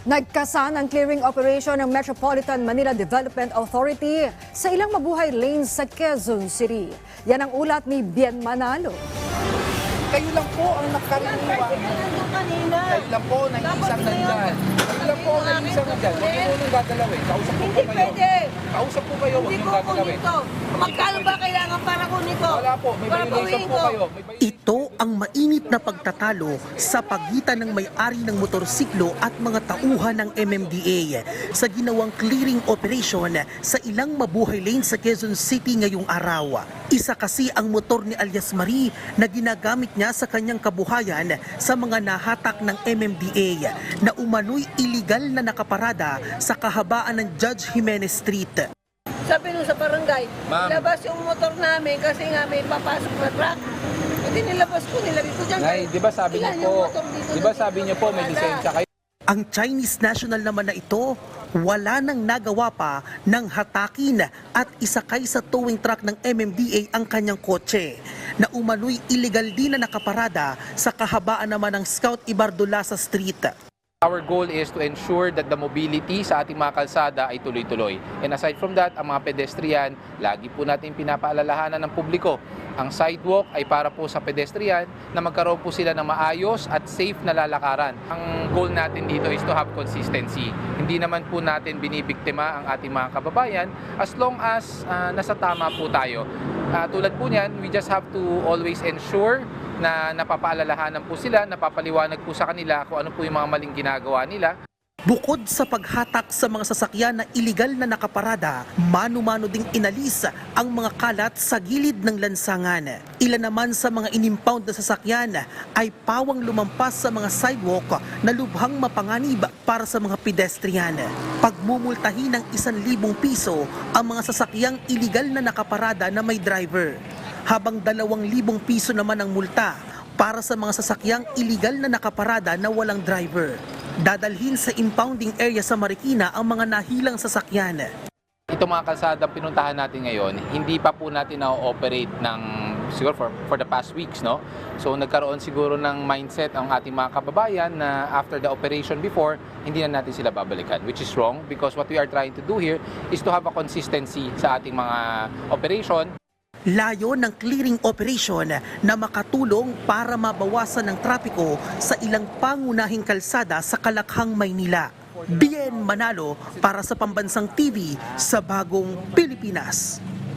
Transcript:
Nagkasan ang clearing operation ng Metropolitan Manila Development Authority sa ilang mabuhay lanes sa Quezon City. Yan ang ulat ni Bien Manalo. Kayo lang po ang nakaraniwan. kanina. Kayo lang po na isang nandyan. Kayo lang po ang isang nandyan. Huwag niyo nung gagalawin. Kausap po Hindi po kayo. pwede. Kausap po kayo. Huwag Hindi niyo ko gagalawin. to. Magkano ba kailangan para kunin to? Wala po. May Para violation po ko. kayo. Ito ang mainit na pagtatalo sa pagitan ng may-ari ng motorsiklo at mga tauhan ng MMDA sa ginawang clearing operation sa ilang mabuhay lane sa Quezon City ngayong araw. Isa kasi ang motor ni Alias Marie na ginagamit niya sa kanyang kabuhayan sa mga nahatak ng MMDA na umano'y iligal na nakaparada sa kahabaan ng Judge Jimenez Street. Sabi nung sa barangay, Ma'am. labas yung motor namin kasi nga may papasok na truck. Hindi nilabas ko, nilagay ko dyan. Nay, di ba sabi niyo Ilan po, yung motor dito di ba na sabi niyo po may wala? lisensya kayo? Ang Chinese national naman na ito, wala nang nagawa pa ng hatakin at isakay sa towing truck ng MMDA ang kanyang kotse na umano'y illegal din na nakaparada sa kahabaan naman ng Scout Ibardulasa Street. Our goal is to ensure that the mobility sa ating mga kalsada ay tuloy-tuloy. And aside from that, ang mga pedestrian, lagi po natin pinapaalalahanan ng publiko. Ang sidewalk ay para po sa pedestrian na magkaroon po sila ng maayos at safe na lalakaran. Ang goal natin dito is to have consistency. Hindi naman po natin binibiktima ang ating mga kababayan as long as ah, nasa tama po tayo. Ah, tulad po niyan, we just have to always ensure na napapaalalahanan po sila, napapaliwanag po sa kanila kung ano po yung mga maling ginagawa nila. Bukod sa paghatak sa mga sasakyan na iligal na nakaparada, mano-mano ding inalis ang mga kalat sa gilid ng lansangan. Ilan naman sa mga inimpound na sasakyan ay pawang lumampas sa mga sidewalk na lubhang mapanganib para sa mga pedestrian. Pagmumultahin ng 1,000 piso ang mga sasakyang iligal na nakaparada na may driver. Habang 2,000 piso naman ang multa para sa mga sasakyang iligal na nakaparada na walang driver. Dadalhin sa impounding area sa Marikina ang mga nahilang sasakyan. Ito mga kalsada pinuntahan natin ngayon, hindi pa po natin na-operate ng siguro for, for the past weeks, no? So nagkaroon siguro ng mindset ang ating mga kababayan na after the operation before, hindi na natin sila babalikan, which is wrong because what we are trying to do here is to have a consistency sa ating mga operation. Layo ng clearing operation na makatulong para mabawasan ng trapiko sa ilang pangunahing kalsada sa Kalakhang, Maynila. Bien Manalo para sa Pambansang TV sa Bagong Pilipinas.